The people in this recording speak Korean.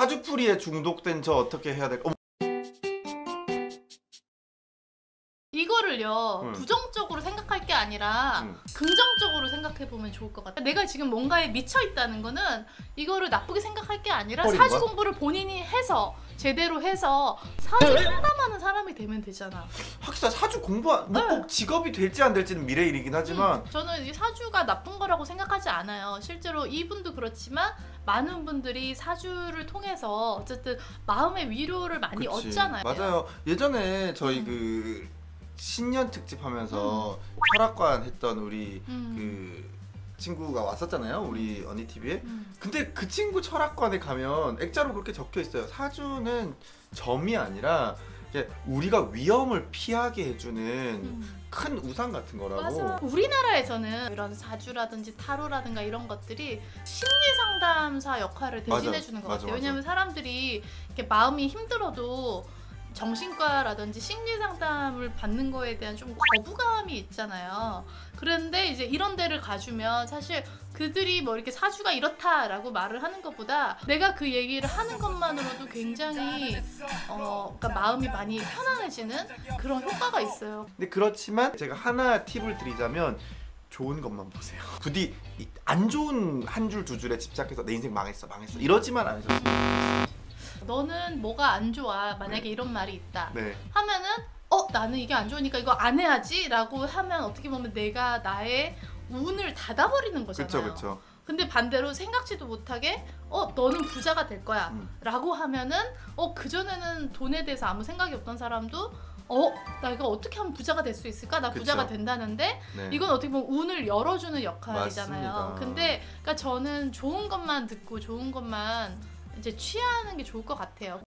사주풀이에 중독된 저 어떻게 해야 될까? 이거를요 음. 부정적으로 생각할 게 아니라 음. 긍정적으로 생각해 보면 좋을 것 같아. 내가 지금 뭔가에 미쳐 있다는 거는 이거를 나쁘게 생각할 게 아니라 사주 거야? 공부를 본인이 해서 제대로 해서 사주 상담하는 사람이 되면 되잖아. 확실히 사주 공부 네. 뭐꼭 직업이 될지 안 될지는 미래 일이긴 하지만 음, 저는 이 사주가 나쁜 거라고 생각하지 않아요. 실제로 이분도 그렇지만 많은 분들이 사주를 통해서 어쨌든 마음의 위로를 많이 그치. 얻잖아요. 맞아요. 예전에 저희 음. 그 신년 특집 하면서 철학관 했던 우리 음. 그 친구가 왔었잖아요. 우리 언니 TV에. 음. 근데 그 친구 철학관에 가면 액자로 그렇게 적혀 있어요. 사주는 점이 아니라 이제 우리가 위험을 피하게 해주는 음. 큰 우산 같은 거라고. 맞아. 우리나라에서는 이런 사주라든지 타로라든가 이런 것들이 심리 상담사 역할을. 대신해 주는 것 맞아, 같아요. 맞아. 왜냐면 사람들이 이렇게 마음이 힘들어도 정신과라든지 심리 상담을 받는 거에 대한 좀 거부감이 있잖아요. 그런데 이제 이런 데를 가주면 사실 그들이 뭐 이렇게 사주가 이렇다라고 말을 하는 것보다 내가 그 얘기를 하는 것만으로도 굉장히 어, 그러니까 마음이 많이 편안해지는 그런 효과가 있어요. 근데 그렇지만 제가 하나 팁을 드리자면 좋은 것만 보세요. 부디 이- 안 좋은 한 줄 두 줄에 집착해서 내 인생 망했어 망했어 이러지만 않으셨어요. 너는 뭐가 안 좋아 만약에 이런 말이 있다 네. 하면은 어 나는 이게 안 좋으니까 이거 안 해야지라고 하면 어떻게 보면 내가 나의 운을 닫아버리는 거잖아요. 그렇죠 그렇죠. 근데 반대로 생각지도 못하게 어 너는 부자가 될 음. 거야라고 하면은 어 그전에는 돈에 대해서 아무 생각이 없던 사람도 어 나 이거 어떻게 하면 부자가 될 수 있을까 나 그쵸. 부자가 된다는데 네. 이건 어떻게 보면 운을 열어주는 역할이잖아요. 맞습니다. 근데 그러니까 저는 좋은 것만 듣고 좋은 것만 이제 취하는 게 좋을 것 같아요.